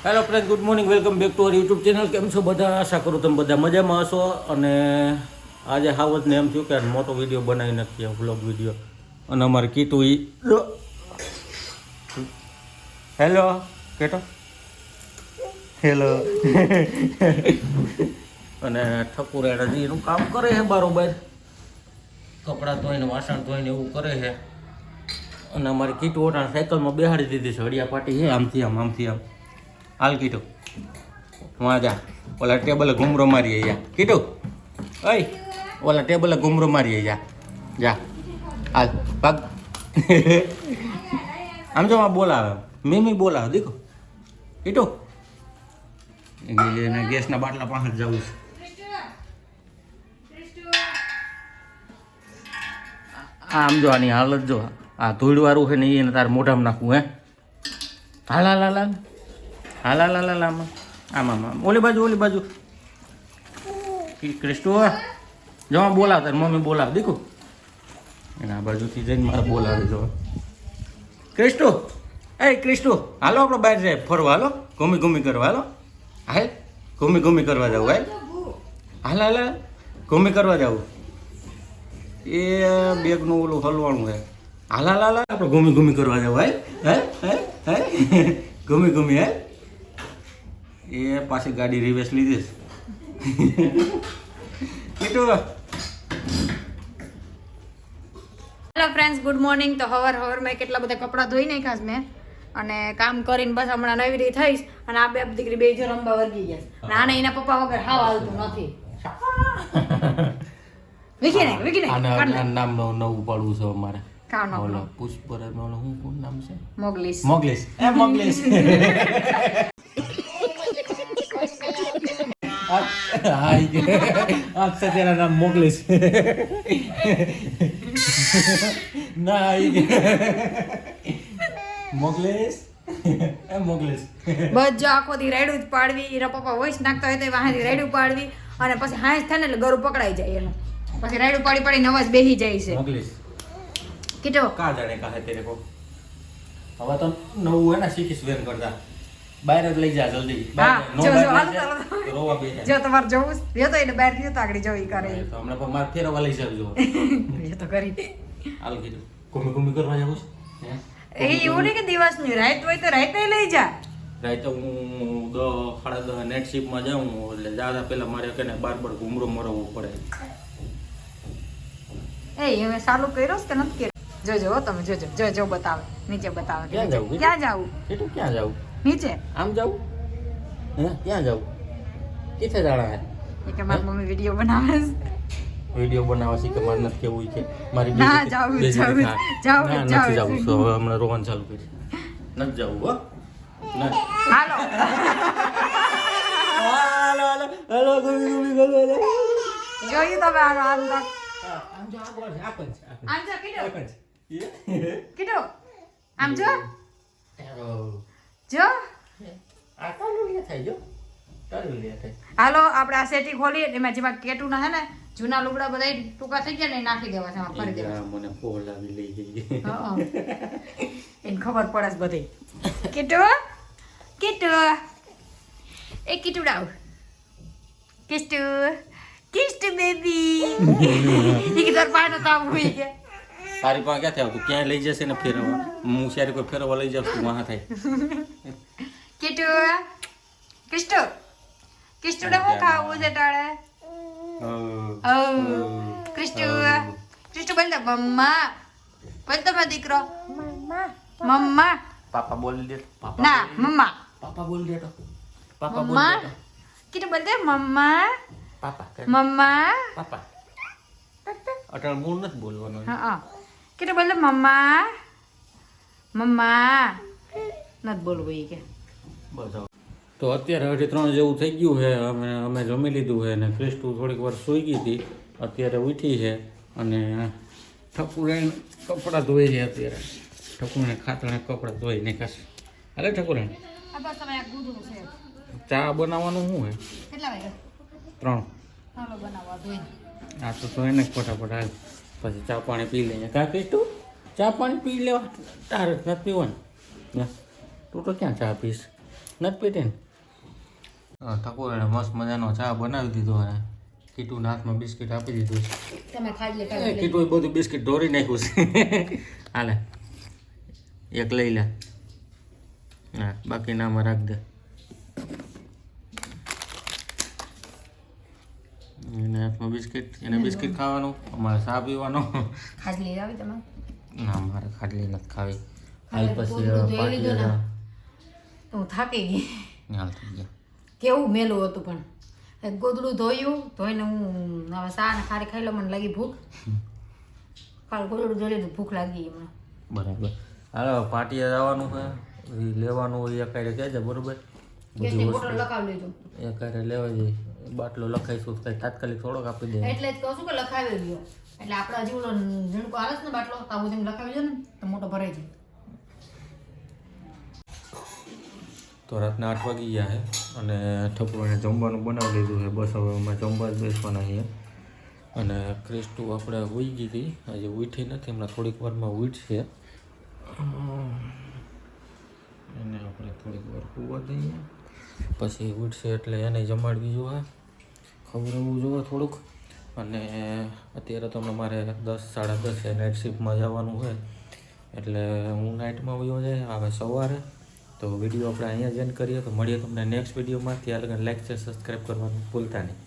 Hello friend good morning welcome back to our YouTube channel કેમ છો બધા? આશા કરું તમે બધા મજામાં હશો. અને આજે હાવતને એમ થયું કે મોટો વીડિયો બનાવી નાખીએ વ્લોગ વીડિયો અને અમારે કીટું ઈ હેલો કેટો? હેલો અને ઠકુર હજી એનું કામ કરે છે બરોબર. કપડાં ધોઈને વાસણ ધોઈને એવું કરે છે. અને અમારે કીટુ ઓટાણ સાયકલમાં બેહાડી દીધી છે. હળિયા પાટી છે આમથી આમ આમથી આમ. હાલ કીધું. વાં જા, ઓલા ટેબલે ઘૂમરો મારીએ જા. કીધું? ઓય, ઓલા ટેબલે ઘૂમરો મારીએ જા. જા, હાલ, ભાગ. આમ જો આ બોલાવે. મીમી બોલાવે, દેખો. કીધું? એને ગેસના બાટલા પાસે જવું છે. આમ જો આની હાલત જો, આ ધૂળવાળું છે ને એને તારે મોઢામાં નાખવું, હે? હાલ હાલ હાલ હાલ. હાલ હાલ હાલ આમાં. આમાં, આમ ઓલી બાજુ ઓલી બાજુ. ક્રિસ્ટુ જવા બોલાવ તાર મમ્મી બોલાવ, દેખો. એને આ બાજુથી જઈને મારે બોલાવે, જો. ક્રિસ્ટુ, એ ક્રિસ્ટુ, હાલો આપણે બહાર જાય ફરવા, હાલો. ઘૂમી ઘૂમી કરવા, હાલો. હાલ. ઘૂમી ઘૂમી કરવા જવું, હાલ. હાલ હાલ ઘૂમી કરવા જવું. એ બેગનું ઓલું હલવાનું હે હાલ હાલ હાલ આપણે ઘૂમી ઘૂમી કરવા જવું, હાલ. હે હે હે ઘૂમી ઘૂમી હે એ પાછી ગાડી રિવેસ લીધી કીધું હેલો ફ્રેન્ડ્સ ગુડ મોર્નિંગ તો હવાર મેં કેટલા બધા કપડાં ધોઈ નાખ્યા છે મેં. અને કામ કરીને બસ હમણાં નવી રીતે થઈશ અને આ બે દીકરી બે જો રમવા વર્ગી ગયા નાના એના પપ્પા વગર હાવ હાલતું નથી. વિકી નાખ વિકી. નામ નવું પાડવું છે અમારે. ઓલો પુષ્પરાજ ઓલો શું નામ છે? મોગલીસ. મોગલીશ એ મોગલીશ અક્ષય તેના નામ મોકલીશ ના આવી મોકલીશ મોકલીશ બસ જો આખો દી રેડું જ પાડવી એના પપ્પા વોઇસ નાખતા હોય તો વાહાથી રેડું પાડવી અને પછી હાંસ થાય ને એટલે ગરુ પકડાઈ જાય એનું. પછી રેડું પાડી પાડી નવાજ બેહી જાય છે. મોકલીશ. કેટલો કા જાણે કહે તે લોકો હવે તો નવું હે ને શીખીશ વેન કરતા. બહાર જ લઈ જા જલ્દી. નો જો, રોવા બે તમારે જવું છે. તો એને બહાર ગયો તો આગળ જવી કરે. તો હમણાં પણ મારે ફેરવા લઈ જાવ જો એ તો કરી હાલ કીધું. ઘૂમી ઘૂમી કરવા જવું છે? એ એવું નહીં કે દિવસની રાત હોય તો રાતે લઈ જા. રાતે હું દસ સાડા દસ નેટ શિપમાં જાઉં એટલે જાતા પહેલા મારે કે બાર બાર ઘૂમરો મરવવું પડે. એ હવે ચાલુ કર્યો કે નથી કર્યો? જોજો તમે જોજો. જોજો બતાવે. નીચે બતાવે. ક્યાં જાવું? ક્યાં જાવું એટલું ક્યાં જાવું નીચે આમ જાવું હે ક્યાં જાવું કિથે જાણા હે એ કે મારી મમ્મી વીડિયો બનાવે છે વીડિયો છે કે મારે નથી કેવું છે મારી ના, જાવું, જાવ જાવું. જાવું, જાવું. નથી જાવું તો હવે હમણાં રોવાનું ચાલુ કરી નથી જવું હો ના હાલો હાલો હાલો હાલો ગુમી ગુમી ગુમી હાલો. જોયું તમે આનો આમ તો આમ જો આ બોલ છે, આ છે, આમ જો કીધું પણ આમ જો હેરો. જો. હાલો આપણે આ સેટી ખોલીએ એમાં જેમાં કેટું ના હે ને જૂના લુગડા બધા ટૂંકા થઈ ગયા ને નાખી દેવા છે ફરી દેવા મને ફોલ આવી લઈ જઈએ એને ખબર પડે છે બધી. કેટો કેટો. એ કીટુડાવ કિસ્ટુ કિસ્ટુ બેબી. એ કે પાડો તો તાવ હોઈ કે તારી પાસે ક્યાં થાય? ક્યાંય લઈ જશે ને ફેરવવા? હું શેરી કોઈ ફેરવવા લઈ જાઉં છું વાહ થાય. કીટુ કિસ્ટુ કિસ્ટુને હું ખાવું છે તારે? ઓ કિસ્ટુ કિસ્ટુ બોલ મમ્મા બંધ દે દીકરો. મમ્મા. પાપા બોલી દે. પાપા ના મમ્મા. પાપા બોલી દે તો. પાપા બોલી મમ્મા. દે તો. કીટુ બોલ મમ્મા. પાપા મમ્મા. પાપા. અટલ મૂળ નથી બોલવાનો. હા. કીટુ બોલ મમ્મા મમ્મા નથી બોલવું એ કે તો અત્યારે અઢી ત્રણ જેવું થઈ ગયું છે અમે અમે જમી લીધું છે અને ક્રિસ્ટુ થોડીક વાર સૂઈ ગઈ હતી અત્યારે ઉઠી છે અને ઠકુરાણ કપડાં ધોઈ છે અત્યારે. ઠકુરાણે ખાતણે કપડાં ધોઈ નાખ્યા છે. અરે ઠકુરાણ ચા બનાવવાનું શું છે ત્રણ. આ તો તો એને ફટાફટ હાલ. પછી ચા પાણી પી લઈએ. કાં તું? ચા પાણી પી લેવા. તારે જ નથી પીવાનું. ને તું તો ક્યાં ચા પીશ? નથી પીતી ને? હા ઠાકોર એને મસ્ત મજાનો ચા બનાવી દીધો અને કીટુના હાથમાં બિસ્કિટ આપી દીધું છે. કીટુએ બધું બિસ્કિટ ઢોરી નાખ્યું છે. હાલે એક લઈ લે. હા બાકી નામાં રાખ દે. એને હાથમાં બિસ્કિટ એને બિસ્કિટ ખાવાનું અમારે ચા પીવાનો. ખાટલી આવી તમે? ના મારે ખાટલી નથી ખાવી. હાલ પછી પાટી હું થાકી ગઈ. હાલ થઈ ગયા. કેવું મેલું હતું પણ? ગોદડું ધોયું ધોઈને હું હવે ચા ને ખારી ખાઈ લો મને લાગી ભૂખ. ખાલી ગોદડું ધોઈ લીધું ભૂખ લાગી હમણાં બરાબર. હાલો પાટીએ જવાનું છે. લેવાનું હોય એ કાંઈ કહેજે બરોબર? બધી વસ્તુ. લખાવી લીધું એ કાંઈ લેવા જઈએ બાટલો લખાઈશું કઈ તાત્કાલિક થોડોક આપી દે. એટલે જ કહું છું કે લખાવી લ્યો એટલે આપણે હજી ઓલો ઝીણકો આવે છે ને બાટલો તો આવું તેમ લખાવી દો ને તો મોટો ભરાઈ જાય. તો રાતના આઠ વાગી ગયા છે અને ઠપુને જમવાનું બનાવી લીધું છે બસ હવે અમે જમવા જ બેસવાના છીએ. અને ક્રિસ્ટુ આપણે ઉઈ ગઈ હતી. આજે ઉઠી નથી હમણાં થોડીક વારમાં ઉઠશે એને આપણે થોડીક વાર હોવા દઈએ. પછી ઉઠશે એટલે એને જમાડવી જોઈએ ખવડાવવું જોવે થોડુંક. અને અત્યારે તો મારે દસ, સાડા દસે નાઇટ શિફ્ટમાં જવાનું હોય. એટલે હું નાઇટમાં વયો જાય, આવે સવારે. તો વીડિયો આપણે અહીંયા જ એન્ડ કરીએ, તો મળીએ તમને નેક્સ્ટ વિડીયોમાં ત્યાં લગન લાઈક શેર સબસ્ક્રાઈબ કરવાનું ભૂલતા નહીં.